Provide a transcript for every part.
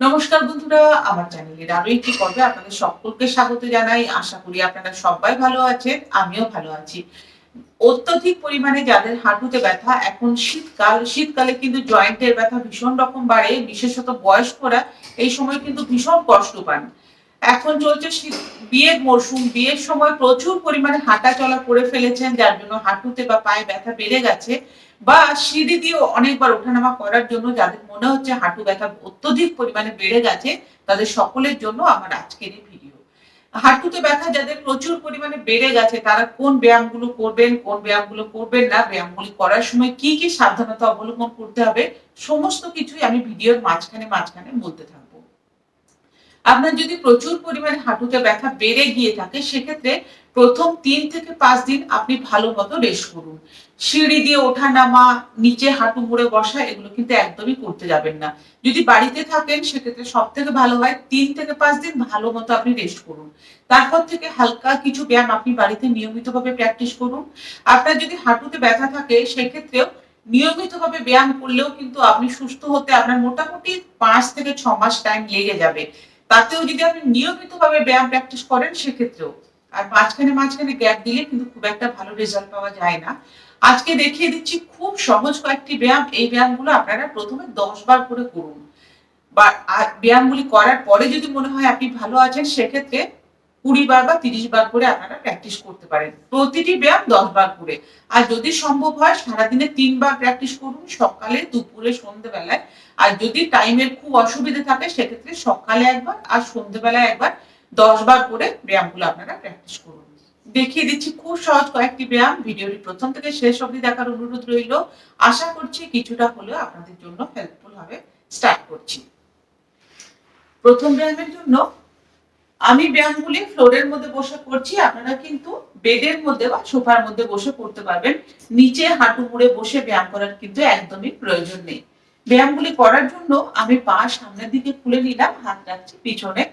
নমস্কার বন্ধুরা, আমার চ্যানেলের আরও একটি পর্বে আপনাদের সকলকে স্বাগত জানাই। আশা করি আপনারা সবাই ভালো আছেন, আমিও ভালো আছি। অত্যধিক পরিমাণে যাদের হাঁটুতে ব্যথা, এখন শীতকাল, শীতকালে কিন্তু জয়েন্টের ব্যথা ভীষণ রকম বাড়ে, বিশেষত বয়স্করা এই সময় কিন্তু ভীষণ কষ্ট পান। এখন চলছে শীত, বিয়ের মরশুম, বিয়ের সময় প্রচুর পরিমাণে হাঁটা চলা করে ফেলেছেন, যার জন্য হাঁটুতে বা পায়ে ব্যথা বেড়ে গেছে। বা সিঁড়ি দিয়ে অনেকবার ওঠানামা করার জন্য যাদের মনে হচ্ছে হাঁটু ব্যথা অত্যধিক পরিমাণে বেড়ে গেছে, তাদের সকলের জন্য আমার আজকের এই ভিডিও হাঁটুতে ব্যথা যাদের প্রচুর পরিমাণে বেড়ে গেছে, তারা কোন ব্যায়ামগুলো করবেন, কোন ব্যায়ামগুলো করবেন না, ব্যায়ামগুলি করার সময় কি কি সাবধানতা অবলম্বন করতে হবে, সমস্ত কিছুই আমি ভিডিওর মাঝখানে মাঝখানে বলতে থাকব। আপনার যদি প্রচুর পরিমাণে হাঁটুতে ব্যথা বেড়ে গিয়ে থাকে, সেক্ষেত্রে প্রথম তিন থেকে পাঁচ দিন আপনি ভালো মতো রেস্ট করুন। সিঁড়ি দিয়ে ওঠা, নামা, নিচে হাঁটু মুড়ে বসা, এগুলো কিন্তু একদমই করতে যাবেন না। যদি বাড়িতে থাকেন, সেক্ষেত্রে সব থেকে ভালো হয় তিন থেকে পাঁচ দিন ভালো মতো আপনি রেস্ট করুন। তারপর থেকে হালকা কিছু ব্যায়াম আপনি বাড়িতে নিয়মিতভাবে প্র্যাকটিস করুন। আপনার যদি হাঁটুতে ব্যথা থাকে, সেক্ষেত্রেও নিয়মিতভাবে ব্যায়াম করলেও কিন্তু আপনি সুস্থ হতে আপনার মোটামুটি পাঁচ থেকে ছ মাস টাইম লেগে যাবে। তাতেও যদি আপনি নিয়মিতভাবে ব্যায়াম প্র্যাকটিস করেন, সেক্ষেত্রেও। আর মাঝখানে মাঝখানে গ্যাপ দিলে কিন্তু খুব একটা ভালো রেজাল্ট পাওয়া যায় না। আজকে দেখিয়ে দিচ্ছি খুব সহজ কয়েকটি ব্যায়াম। এই ব্যায়ামগুলো আপনারা প্রথমে দশ বার করে করুন। বা ব্যায়ামগুলি করার পরে যদি মনে হয় আপনি ভালো আছেন, সেক্ষেত্রে কুড়ি বার বা তিরিশ বার করে আপনারা প্র্যাকটিস করতে পারেন। প্রতিটি ব্যায়াম দশ বার করে। আর যদি সম্ভব হয়, সারাদিনে তিনবার প্র্যাকটিস করুন। সকালে, দুপুরে সন্ধ্যেবেলায় আর যদি টাইমের খুব অসুবিধা থাকে, সেক্ষেত্রে সকালে একবার আর সন্ধ্যেবেলায় একবার দশ বার করে ব্যায়ামগুলো আপনারা প্র্যাকটিস করুন। দেখিয়ে দিচ্ছি খুব সহজ কয়েকটি ব্যায়াম। ভিডিওটি প্রথম থেকে শেষ অবধি দেখার অনুরোধ রইল। আশা করছি কিছুটা হলেও আপনাদের জন্য হেল্পফুল হবে স্টার্ট করছি। প্রথম ব্যায়ামের জন্য আমি ব্যায়ামগুলি ফ্লোরের মধ্যে বসে করছি। আপনারা কিন্তু বেডের মধ্যে বা সোফার মধ্যে বসে করতে পারবেন। নিচে হাঁটু মুড়ে বসে ব্যায়াম করার কিন্তু একদমই প্রয়োজন নেই। ব্যায়ামগুলি করার জন্য আমি পা সামনের দিকে খুলে নিলাম, হাত রাখছি পিছনে।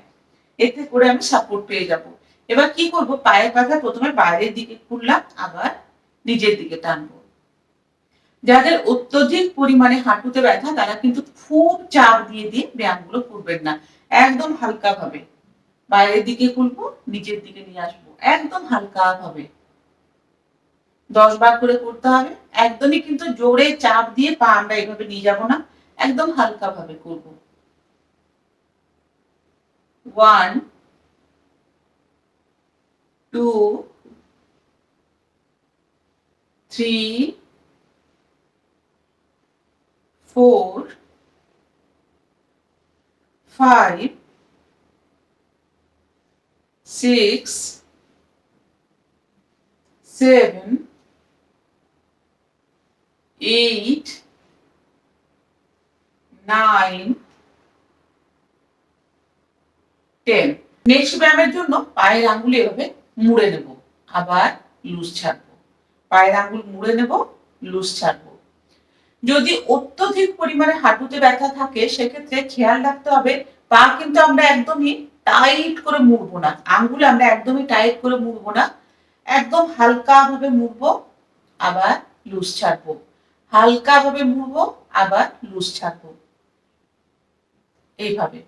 এতে করে আমি সাপোর্ট পেয়ে যাব। এবার কি করব? পায়ের পাতা প্রথমে বাইরের দিকে খুললাম, আবার নিজের দিকে টানবো। যাদের অত্যধিক পরিমাণে হাঁটুতে ব্যথা, তারা কিন্তু খুব চাপ দিয়ে দিয়ে ব্যায়ামগুলো করবেন না। একদম হালকা ভাবে। বাইরের দিকে খুলবো, নিচের দিকে নিয়ে আসব। একদম হালকা ভাবে। দশ বার করে করতে হবে। একদমই কিন্তু জোরে চাপ দিয়ে পা আমরা এইভাবে নিয়ে যাব না। একদম হালকা ভাবে করব। One two three four five six seven eight, nine, ten next ব্যায়ামের জন্য পায়ের আঙ্গুল এভাবে মুড়ে নেব। আবার লুজ ছাড়বো। পায়ের আঙ্গুল মুড়ে নেব লুজ ছাড়বো। যদি অত্যধিক পরিমাণে হাঁটুতে ব্যথা থাকে সেক্ষেত্রে খেয়াল রাখতে হবে পা কিন্তু আমরা একদমই টাইট করে মুড়বো না। আঙ্গুল আমরা একদমই টাইট করে মুড়বো না। একদম হালকা ভাবে মুড়বো আবার লুজ ছাড়বো। হালকা ভাবে মুড়বো, আবার লুজ ছাড়বো। এইভাবে।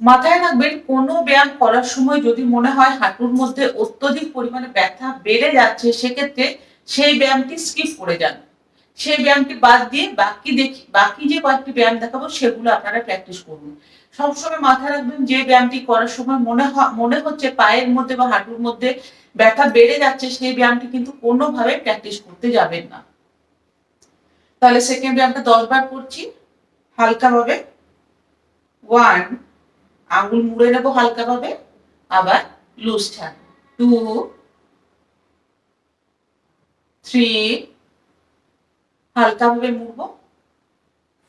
মাথায় রাখবেন, কোনো ব্যায়াম করার সময় যদি মনে হয় হাঁটুর মধ্যে অত্যধিক পরিমাণে ব্যথা বেড়ে যাচ্ছে, সেক্ষেত্রে সেই ব্যায়ামটি স্কিপ করে যান। সেই ব্যায়ামটি বাদ দিয়ে বাকি দেখি, বাকি যে কয়েকটি ব্যায়াম দেখাবো, সেগুলো আপনারা প্র্যাকটিস করুন। সবসময় মাথায় রাখবেন, যে ব্যায়ামটি করার সময় মনে মনে হচ্ছে পায়ের মধ্যে বা হাঁটুর মধ্যে ব্যথা বেড়ে যাচ্ছে, সেই ব্যায়ামটি কিন্তু কোনোভাবে প্র্যাকটিস করতে যাবেন না। তাহলে সেকেন্ড ব্যায়ামটা দশ বার করছি হালকা ভাবে ওয়ান আঙুল মুড়ে নেব হালকা ভাবে আবার লুজ ছাড় টু থ্রি হালকা ভাবে মুড়বো।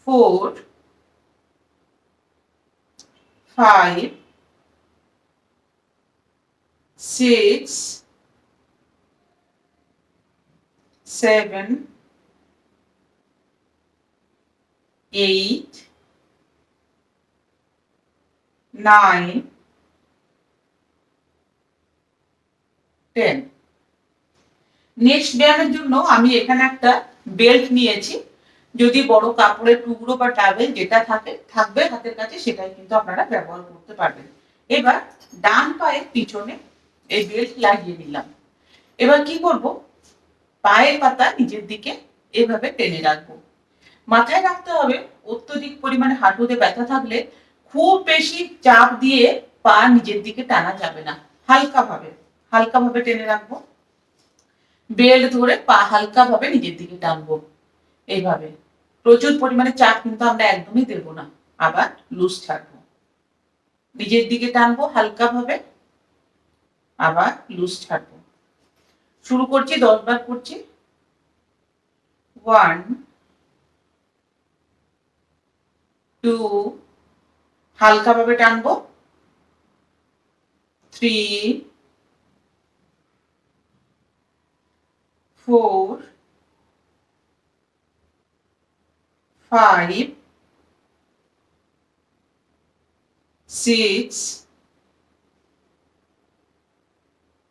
Four five six seven eight, nine, ten next ব্যায়ামের জন্য আমি এখানে একটা বেল্ট নিয়েছি। যদি বড় কাপড়ের টুকরো বা টাওয়েল যেটা থাকে থাকবে হাতের কাছে সেটাই কিন্তু আপনারা ব্যবহার করতে পারবেন। এবার ডান পায়ের পিছনে এই বেল্ট লাগিয়ে নিলাম। এবার কি করব? পায়ের পাতা নিচের দিকে এভাবে টেনে রাখব। মাথায় রাখতে হবে, অত্যধিক পরিমাণে হাঁটুতে ব্যথা থাকলে খুব বেশি চাপ দিয়ে পা নিজের দিকে টানা যাবে না হালকা ভাবে হালকা ভাবে টেনে রাখব। বেল্ট ধরে পা হালকা ভাবে নিজের দিকে টানবো, এইভাবে। প্রচুর পরিমাণে চাপ কিন্তু আমরা একদমই দেব না, আবার লুজ ছাড়বো। নিজের দিকে টানবো হালকা ভাবে আবার লুজ ছাড়বো। শুরু করছি দশ বার করছি। ওয়ান টু হালকা ভাবে টানবো three four five, six,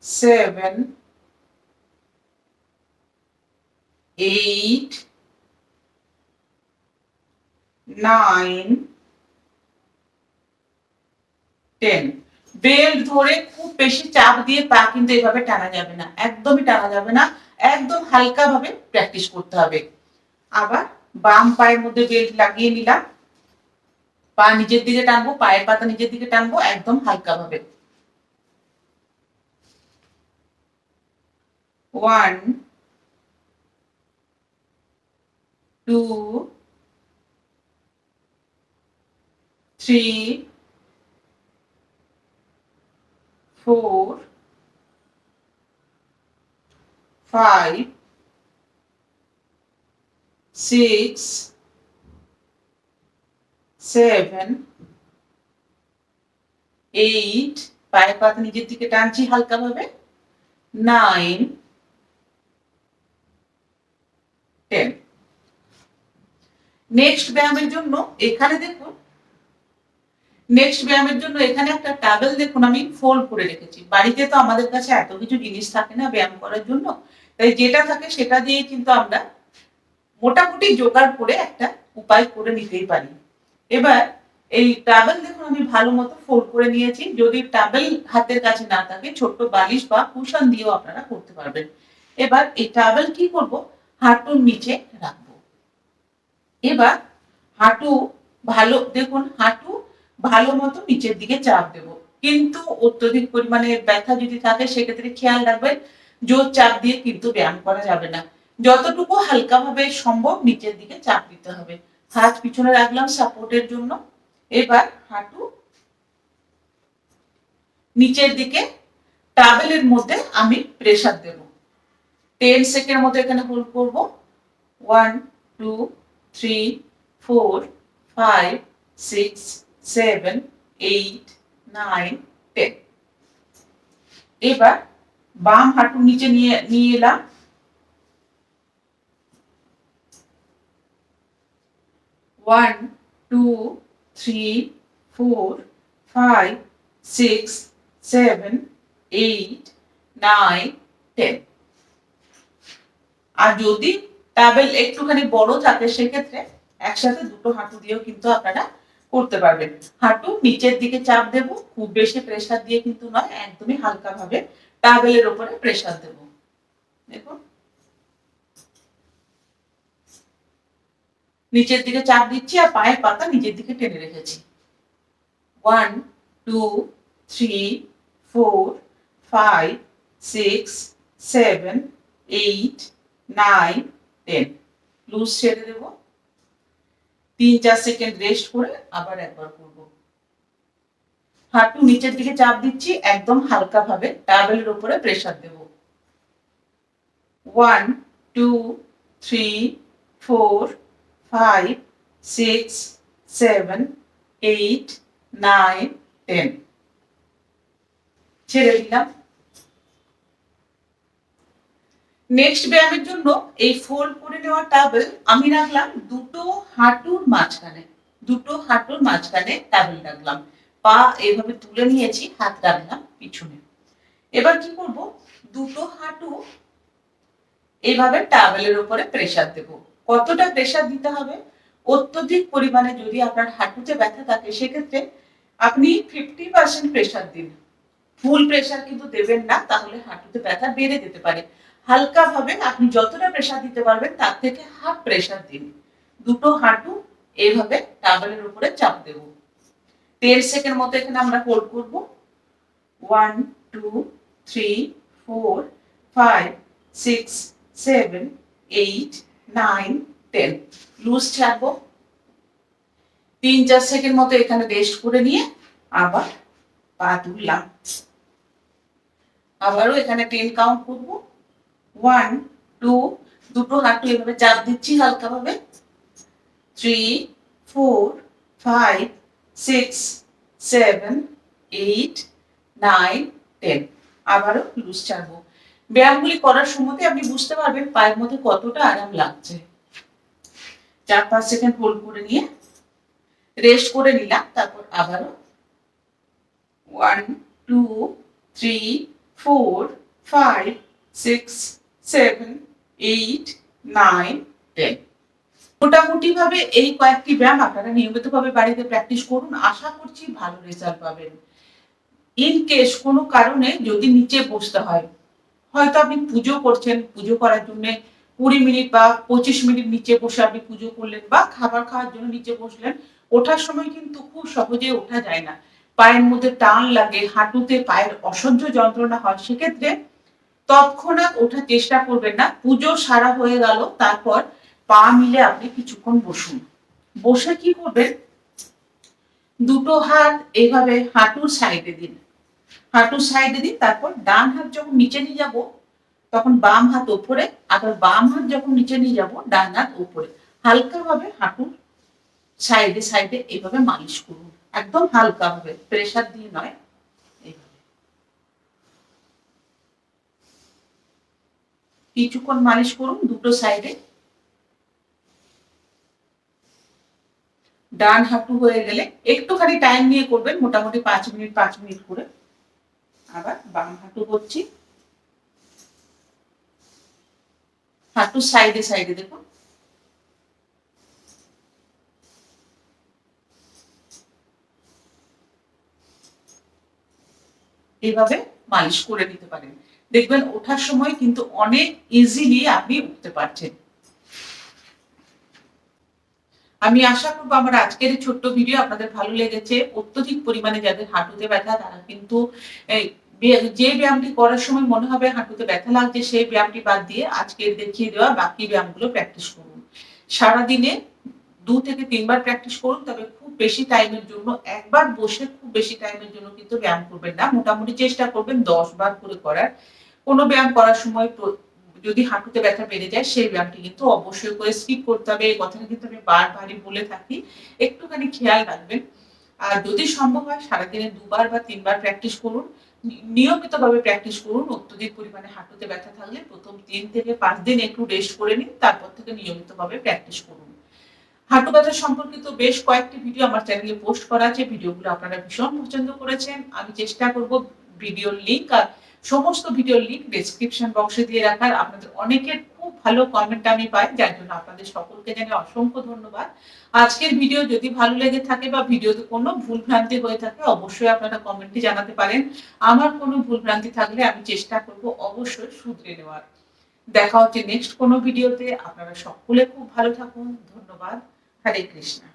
seven, eight, nine, ten. Belt ধরে খুব বেশি চাপ দিয়ে পা কিন্তু এভাবে টানা যাবে না একদমই টানা যাবে না একদম হালকা ভাবে প্র্যাকটিস করতে হবে। আবার বাম পায়ের মধ্যে বেল্ট লাগিয়ে নিলাম। পা নিচের দিকে টানবো পায়ের পাতা নিজের দিকে টানবো একদম হালকা ভাবে one two three four five six, seven, eight, পায়ের পাতা নিজের দিকে টানছি হালকা ভাবে নাইন টেন নেক্সট ব্যায়ামের জন্য এখানে দেখুন নেক্সট ব্যায়ামের জন্য এখানে একটা টাবেল দেখুন, আমি ফোল্ড করে রেখেছি। বাড়িতে তো আমাদের কাছে এত কিছু জিনিস থাকে না ব্যায়াম করার জন্য। তাই যেটা থাকে সেটা দিয়ে কিন্তু আমরা মোটামুটি জোগাড় করে একটা উপায় করে নিতেই পারি। এবার এই টাবেল দেখুন, আমি ভালো মতো ফোল্ড করে নিয়েছি। যদি টাবেল হাতের কাছে না থাকে, ছোট্ট বালিশ বা কুশন দিয়েও আপনারা করতে পারবেন। এবার এই টাবেল কি করব? হাঁটুর নিচে রাখব। এবার হাঁটু ভালো, দেখুন, হাঁটু ভালো মতো নিচের দিকে চাপ দেব। কিন্তু অত্যধিক পরিমাণে ব্যথা যদি থাকে, সেক্ষেত্রে খেয়াল রাখবেন, জোর চাপ দিয়ে কিন্তু ব্যায়াম করা যাবে না। যতটুকু হালকা ভাবে সম্ভব নিচের দিকে চাপ দিতে হবে। হাত পিছনে রাখলাম সাপোর্টের জন্য। এবার হাঁটু নিচের দিকে, টাবেলের মধ্যে আমি প্রেসার দেব। টেন সেকেন্ড মতো এখানে হোল্ড করব। One two three four five six seven eight nine ten এবার বাম হাঁটু নিচে নিয়ে নিয়ে এলাম। One two three four five six seven eight nine ten আর যদি টাবেল একটুখানি বড় থাকে, সেক্ষেত্রে একসাথে দুটো হাঁটু দিয়েও কিন্তু আপনারা করতে পারবেন হাঁটু নিচের দিকে চাপ দেব, খুব বেশি প্রেসার দিয়ে কিন্তু নয়, একদমই হালকা ভাবে টাবেলের উপরে প্রেসার দেব। দেখুন। নিচের দিকে চাপ দিচ্ছি আর পায়ের পাতা নিচের দিকে টেনে রেখেছি। One two three four five six seven eight nine ten loose ছেড়ে দেব। তিন চার সেকেন্ড রেস্ট করে আবার একবার করব। হাঁটু নিচের দিকে চাপ দিচ্ছি, একদম হালকা ভাবে টাবেলের উপরে প্রেসার দেব। One two three four five six seven eight nine ten ছেড়ে দিলাম। নেক্সট ব্যায়ামের জন্য এই ফোল্ড করে নেওয়া টাবেল আমি রাখলাম দুটো হাঁটুর মাঝখানে, দুটো হাঁটুর মাঝখানে টাবেল রাখলাম। পা এইভাবে তুলে নিয়েছি, হাত রাখলাম পিছনে। এবার কি করব? দুটো হাঁটু এইভাবে টাবেলের উপরে প্রেসার দেব। কতটা প্রেসার দিতে হবে? অত্যধিক পরিমাণে যদি আপনার হাঁটুতে ব্যথা থাকে, সেক্ষেত্রে আপনি ফিফটি পার্সেন্ট প্রেসার দিন। ফুল প্রেসার কিন্তু দেবেন না, তাহলে হাঁটুতে ব্যথা বেড়ে যেতে পারে। হালকা ভাবে আপনি যতটা প্রেশার দিতে পারবেন, তার থেকে হাফ প্রেসার দিন। দুটো হাঁটু এইভাবে টাবলের উপরে চাপ দেব। দেড় সেকেন্ড মতো এখানে আমরা হোল্ড করব। One two three four five six seven eight nine ten loose ছাড়বো। তিন, চার সেকেন্ড মতো এখানে রেস্ট করে নিয়ে আবার পা তুললাম। আবারও এখানে টেন কাউন্ট করব। ওয়ান টু দুটো হাঁটু এভাবে চাপ দিচ্ছি হালকা ভাবে three four five six seven eight nine ten আবারও লুজ ছাড়বো। ব্যায়ামগুলি করার সময়তে আপনি বুঝতে পারবেন পায়ের মধ্যে কতটা আরাম লাগছে। চার, পাঁচ সেকেন্ড হোল্ড করে নিয়ে রেস্ট করে নিলাম, তারপর আবারও one two three four five six seven eight nine ten মোটামুটি ভাবে এই কয়েকটি ব্যায়াম আপনারা নিয়মিত ভাবে বাড়িতে প্র্যাকটিস করুন। আশা করছি ভালো রেজাল্ট পাবেন। ইন কেস কোনো কারণে যদি নিচে বসতে হয়, হয়তো আপনি পুজো করছেন, পুজো করার জন্য কুড়ি মিনিট বা পঁচিশ মিনিট নিচে বসে আপনি পুজো করলেন বা খাবার খাওয়ার জন্য নিচে বসলেন, ওঠার সময় কিন্তু খুব সহজে ওঠা যায় না। পায়ের মধ্যে টান লাগে, হাঁটুতে পায়ের অসহ্য যন্ত্রণা হয়, সেক্ষেত্রে তৎক্ষণাৎ ওঠার চেষ্টা করবেন না। পুজো সারা হয়ে গেল, তারপর পা মিলে আপনি কিছুক্ষণ বসুন। বসে কি করবেন? দুটো হাত এইভাবে হাঁটুর সাইডে দিন। হাঁটুর সাইডে দিন, তারপর ডান হাত যখন নিচে নিয়ে যাব, তখন বাম হাত ওপরে, আবার বাম হাত যখন নিচে নিয়ে যাব, ডান হাত ওপরে। হালকা ভাবে হাঁটুর সাইডে সাইডে এইভাবে মালিশ করুন। একদম হালকা ভাবে প্রেসার দিয়ে নয় এইভাবে কিছুক্ষণ মালিশ করুন দুটো সাইডে। ডান হাঁটু হয়ে গেলে একটুখানি টাইম নিয়ে করবেন, মোটামুটি পাঁচ মিনিট পাঁচ মিনিট করে। আবার বাম হাঁটু করছি। হাঁটু সাইডে সাইডে দেখুন। এভাবে মালিশ করে নিতে পারেন। দেখবেন ওঠার সময় কিন্তু অনেক ইজিলি আপনি উঠতে পারছেন। আমি আশা করব আমার আজকের এই ছোট্ট ভিডিও আপনাদের ভালো লেগেছে। অত্যধিক পরিমাণে যাদের হাঁটুতে ব্যথা, তারা কিন্তু যে ব্যায়ামটি করার সময় মনে হবে হাঁটুতে ব্যথা লাগছে, সেই ব্যায়ামটি বাদ দিয়ে আজকের দেখিয়ে দেওয়া বাকি ব্যায়ামগুলো প্র্যাকটিস করুন। সারাদিনে দু থেকে তিনবার প্র্যাকটিস করুন, তবে খুব বেশি টাইমের জন্য, একবার বসে খুব বেশি টাইমের জন্য কিন্তু ব্যায়াম করবেন না। মোটামুটি চেষ্টা করবেন দশ বার করে করার। কোনো ব্যায়াম করার সময় যদি হাঁটুতে ব্যথা বেড়ে যায়, সেই ব্যায়ামটি কিন্তু অবশ্যই করে স্কিপ করতে হবে। এই কথাটা কিন্তু আমি বারবারই বলে থাকি। একটুখানি খেয়াল রাখবেন। আর যদি সম্ভব হয়, সারাদিনে দুবার বা তিনবার প্র্যাকটিস করুন। নিয়মিতভাবে প্র্যাকটিস করুন। অত্যধিক পরিমাণে হাঁটুতে ব্যথা থাকলে প্রথম তিন থেকে পাঁচ দিন একটু রেস্ট করে নিন, তারপর থেকে নিয়মিতভাবে প্র্যাকটিস করুন। হাঁটু ব্যথা সম্পর্কিত বেশ কয়েকটি ভিডিও আমার চ্যানেলে পোস্ট করা আছে। ভিডিওগুলো আপনারা ভীষণ পছন্দ করেছেন। আমি চেষ্টা করব ভিডিওর লিঙ্ক আর সমস্ত ভিডিওর লিঙ্ক ডেসক্রিপশন বক্সে দিয়ে রাখার। আপনাদের অনেকের খুব ভালো কমেন্ট আমি পাই, যার জন্য আপনাদের সকলকে জানে অসংখ্য ধন্যবাদ। আজকের ভিডিও যদি ভালো লেগে থাকে বা ভিডিওতে কোনো ভুল ভ্রান্তি হয়ে থাকে, অবশ্যই আপনারা কমেন্টে জানাতে পারেন। আমার কোনো ভুল ভ্রান্তি থাকলে আমি চেষ্টা করব অবশ্যই শুধরে নেওয়ার। দেখা হচ্ছে নেক্সট কোনো ভিডিওতে আপনারা সকলে খুব ভালো থাকুন। ধন্যবাদ। হরে কৃষ্ণা।